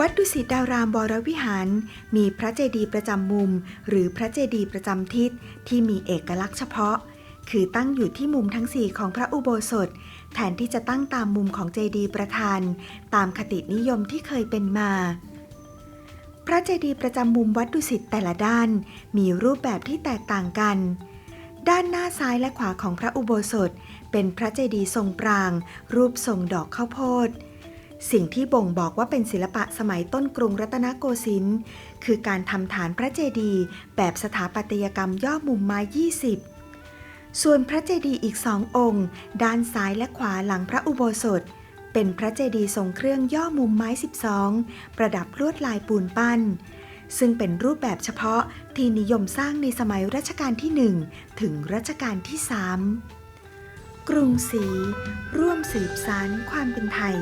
วัดดุสิตดารามวรวิหาร มีพระเจดีย์ประจำมุม หรือพระเจดีย์ประจำทิศที่มีเอกลักษณ์เฉพาะ คือตั้งอยู่ที่มุมทั้งสี่ของพระอุโบสถ แทนที่จะตั้งตามมุมของเจดีย์ประธาน ตามคตินิยมที่เคยเป็นมา พระเจดีย์ประจำมุมวัดดุสิตแต่ละด้าน มีรูปแบบที่แตกต่างกัน ด้านหน้าซ้ายและขวาของพระอุโบสถ เป็นพระเจดีย์ทรงปราง รูปทรงดอกข้าวโพด สิ่งที่บ่งบอกว่าเป็นศิลปะสมัยต้นกรุงรัตนโกสินทร์คือการทำฐานพระเจดีย์แบบสถาปัตยกรรมย่อมุมไม้ 20 ส่วนพระเจดีย์อีกสององค์ ด้านซ้ายและขวาหลังพระอุโบสถ เป็นพระเจดีย์ทรงเครื่องย่อมุมไม้ 12 ประดับลวดลายปูนปั้น ซึ่งเป็นรูปแบบเฉพาะที่นิยมสร้างในสมัยรัชกาลที่ 1 ถึงรัชกาลที่ 3 กรุงศรีร่วมสืบสานความเป็นไทย